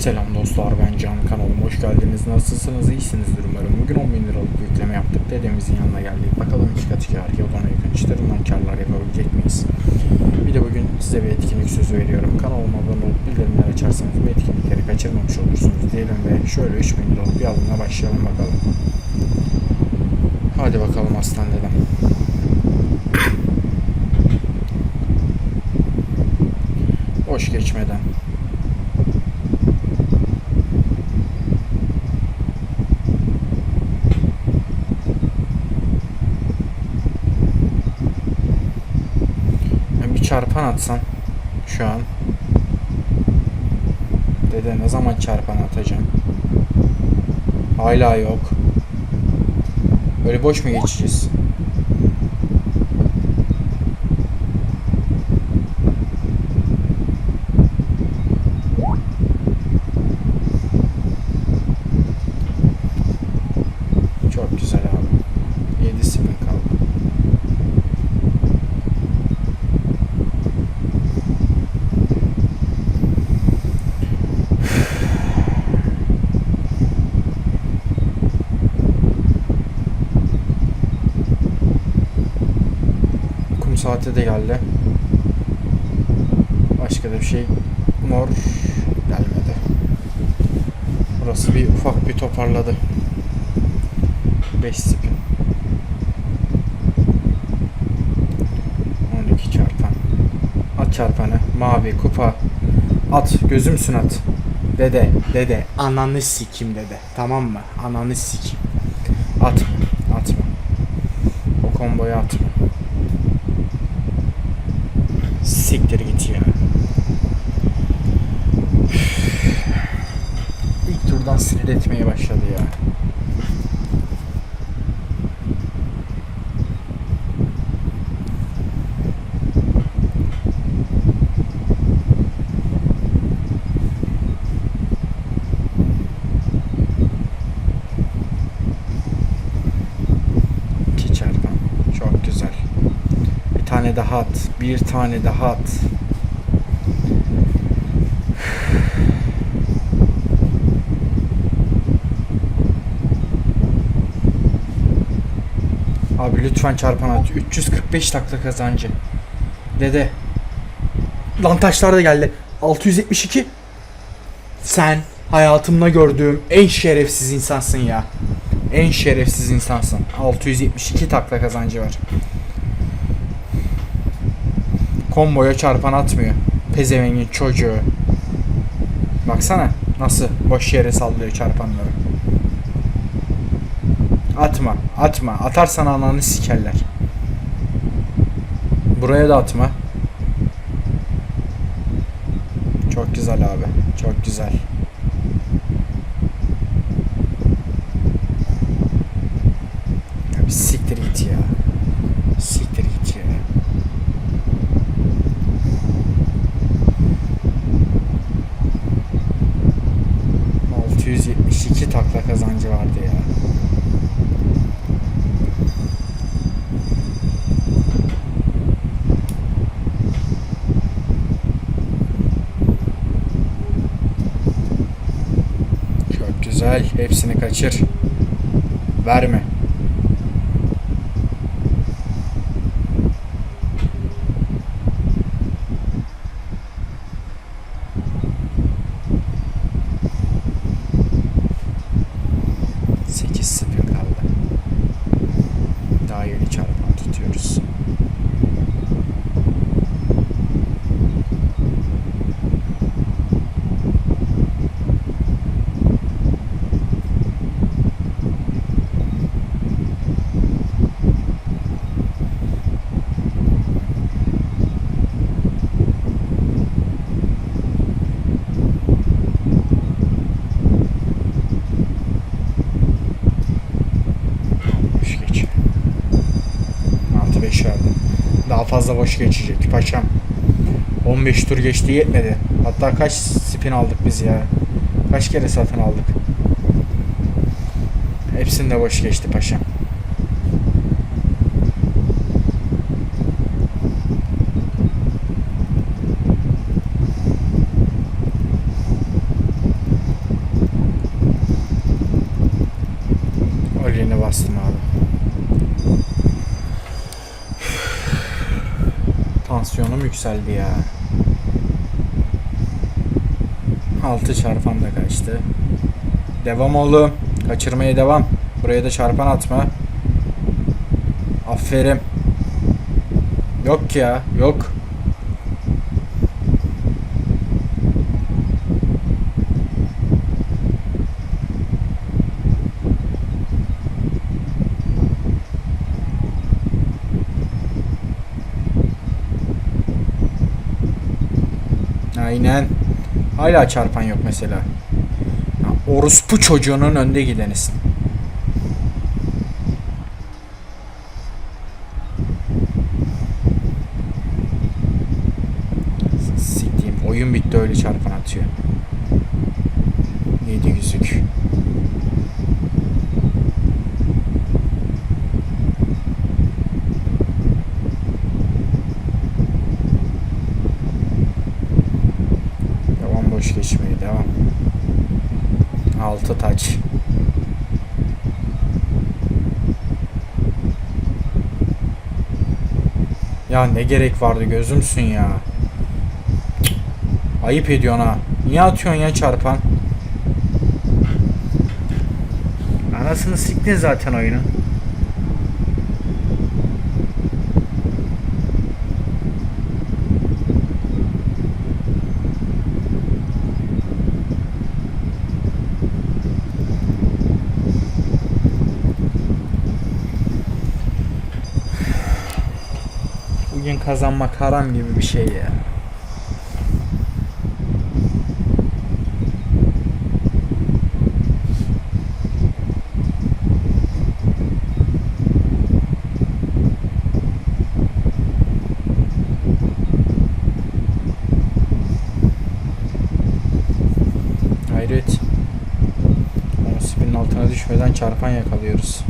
Selam dostlar ben Can kanalıma hoş geldiniz. Nasılsınız? İyisinizdir umarım. Bugün 10 bin liralık yükleme yaptık. Dedemizin yanına geldik. Bakalım iki kat kar yıldan yakın işlerinden karlar yapabilecek miyiz? Bir de bugün size bir etkinlik sözü veriyorum. Kanalıma abone olup bildirimleri açarsanız bu etkinlikleri kaçırmamış olursunuz diyelim ve şöyle 3 bin liralık bir alımla başlayalım bakalım. Hadi bakalım aslan dedem. Boş geçmeden. Atsan şu an. Dede ne zaman çarpan atacağım? Hala yok. Böyle boş mu geçeceğiz? Çok güzel abi. 7 spin kaldı. Kum saati de geldi. Başka da bir şey mor gelmedi. Burası bir ufak bir toparladı. 5 spin. 12 çarpan. At çarpanı. Mavi kupa. At. Gözümsün at. Dede. Dede. Ananı sikim dede. Tamam mı? Ananı sikim. Atma. Atma. O komboyu atma. Siktir git ya. İlk turdan sinir etmeye başladı ya. İki çarpan. Çok güzel. Bir tane daha at. Bir tane daha at. Abi lütfen çarpan at. 345 takla kazancı. Dede. Lan taşlar da geldi. 672. Sen hayatımda gördüğüm en şerefsiz insansın ya. En şerefsiz insansın. 672 takla kazancı var. Komboya çarpan atmıyor. Pezevengin çocuğu. Baksana nasıl boş yere sallıyor çarpanları. Atma, atma. Atarsan ananı sikerler. Buraya da atma. Çok güzel abi. Çok güzel. Ya bir siktir git ya. Siktir git ya. ...672 takla kazancı vardı ya. Çok güzel. Hepsini kaçır. Verme. Sekiz spin kaldı. Daha yeni çarpan tutuyoruz. Boş geç. 6-5 verdi. Daha fazla boş geçecek paşam. 15 tur geçti yetmedi. Hatta kaç spin aldık biz ya? Kaç kere satın aldık? Hepsinde boş geçti paşam. Yükseldi ya. 6 çarpan da kaçtı. Devam oğlum. Kaçırmaya devam. Buraya da çarpan atma. Aferin. Yok ya. Yok. Aynen. Hala çarpan yok mesela. Ya, orospu çocuğunun önde gidenisin. Siktiğim oyun bitti öyle çarpan atıyor. Yedi yüzük. Geçmeye devam. Altı taç. Ya ne gerek vardı gözümsün ya. Ayıp ediyorsun ha. Niye atıyorsun ya çarpan? Anasını siktin zaten oyunu. Bugün kazanmak haram gibi bir şey ya. Hayret. 10 binin altına düşmeden çarpan yakalıyoruz.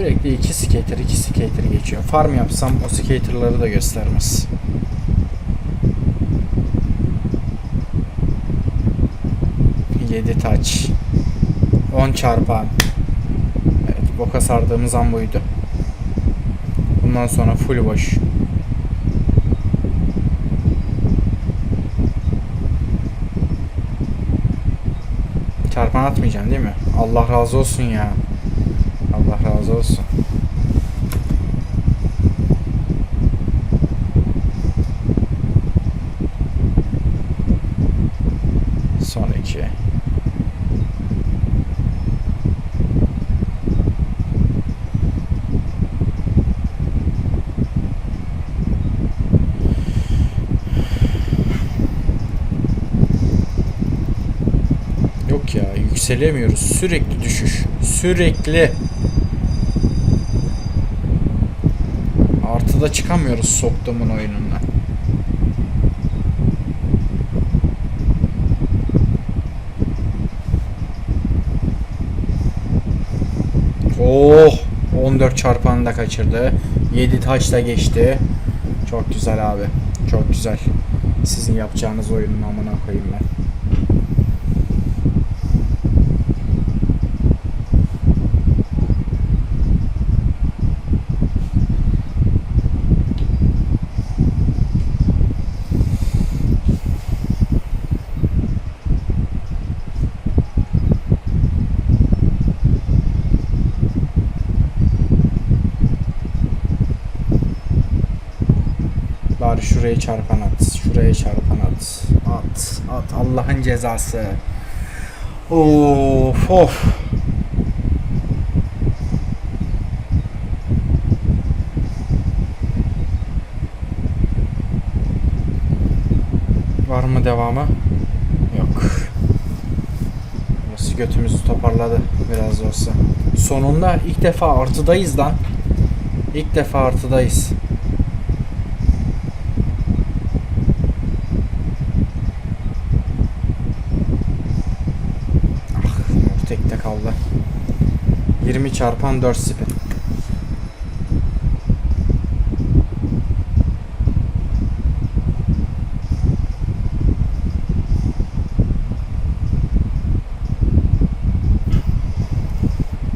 Sürekli iki skater, iki skater geçiyor. Farm yapsam o skaterları da göstermez. Yedi taç. 10 çarpan. Evet, boka sardığımız an buydu. Bundan sonra full boş. Çarpan atmayacaksın değil mi? Allah razı olsun ya. Allah razı olsun. Son iki. Yok ya yükselemiyoruz. Sürekli düşüş. Sürekli. Artıda çıkamıyoruz soktuğumun oyunundan. Oh! 14 çarpanı da kaçırdı. 7 taş da geçti. Çok güzel abi. Çok güzel. Sizin yapacağınız oyunun amına koyayım ben. Şuraya çarpan at. Şuraya çarpan at. At. At. Allah'ın cezası. Of of. Var mı devamı? Yok. Burası götümüzü toparladı biraz olsa. Sonunda ilk defa artıdayız lan. İlk defa artıdayız. Kaldı. 20 çarpan 4 spin.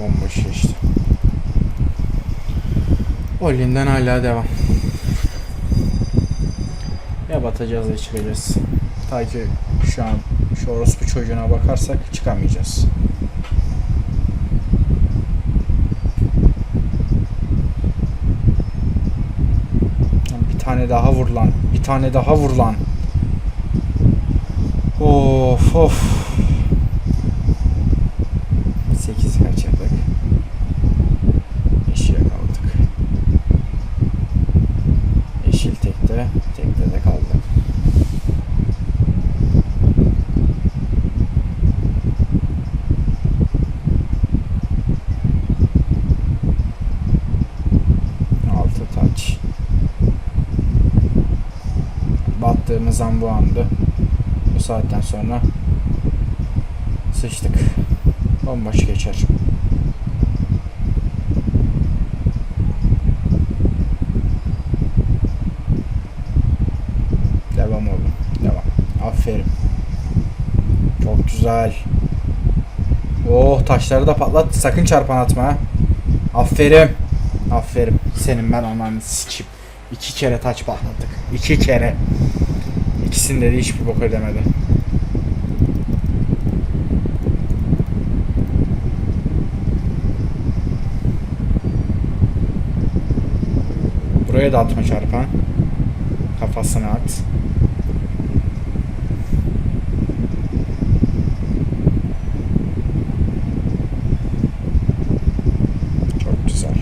Bomboş geçti. Holling'den hala devam. Ya batacağız ya çıkacağız. Ta ki şu an şu orospu çocuğuna bakarsak çıkamayacağız. Bir tane daha vur lan. Bir tane daha vur lan. Of of. An bu andı. Bu saatten sonra sıçtık. Bomboş geçer. Devam oğlum. Devam. Aferin. Çok güzel. Oh taşları da patlat. Sakın çarpan atma ha. Aferin. Aferin. Senin ben ananı sikeyim. İki kere taç patlattık. İki kere. İkisinde de hiçbir bok ödemedi. Buraya da atma çarpan. Kafasına at. Çok güzel.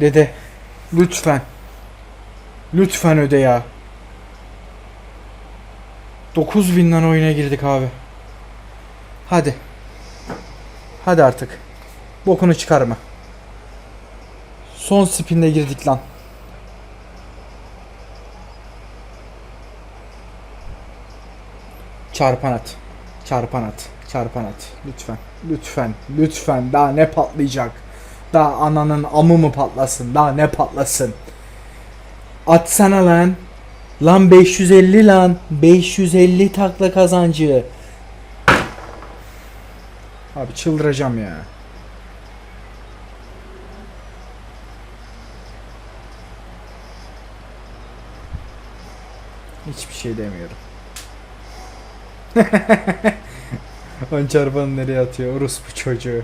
Dede lütfen lütfen öde ya. 9000'den oyuna girdik abi. Hadi. Hadi artık. Bokunu çıkarma. Son spinde girdik lan. Çarpan at. Çarpan at. Çarpan at. Lütfen. Lütfen. Lütfen. Daha ne patlayacak? Daha ananın amı mı patlasın? Daha ne patlasın? Atsana lan. Lan 550 lan. 550 takla kazancı. Abi çıldıracağım ya. Hiçbir şey demiyorum. Ön çarpanı nereye atıyor? Orospu çocuğu.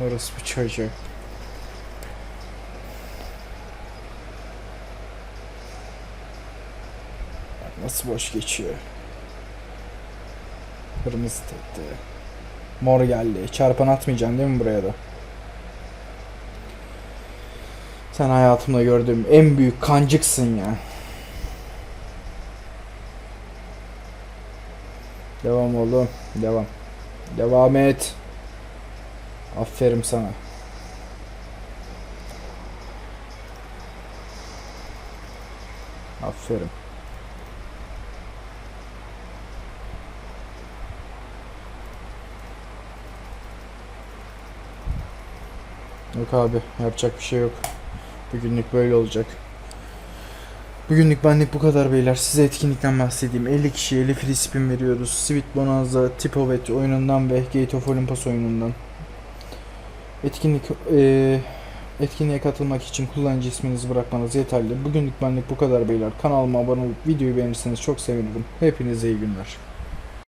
Orospu çocuğu. Bak nasıl boş geçiyor. Kırmızı tekti. Mor geldi. Çarpan atmayacaksın değil mi buraya da? Sen hayatımda gördüğüm en büyük kancıksın ya. Devam oğlum. Devam. Devam et. Aferin sana. Aferin. Yok abi yapacak bir şey yok. Bugünlük böyle olacak. Bugünlük benlik bu kadar beyler. Size etkinlikten bahsedeyim. 50 kişiye 50 free spin veriyoruz. Sweet Bonanza, Tipovet oyunundan ve Gate of Olympus oyunundan. Etkinlik eee, etkinliğe katılmak için kullanıcı isminizi bırakmanız yeterli. Bugünlük benlik bu kadar beyler. Kanalıma abone olup videoyu beğenirseniz çok sevinirim. Hepinize iyi günler.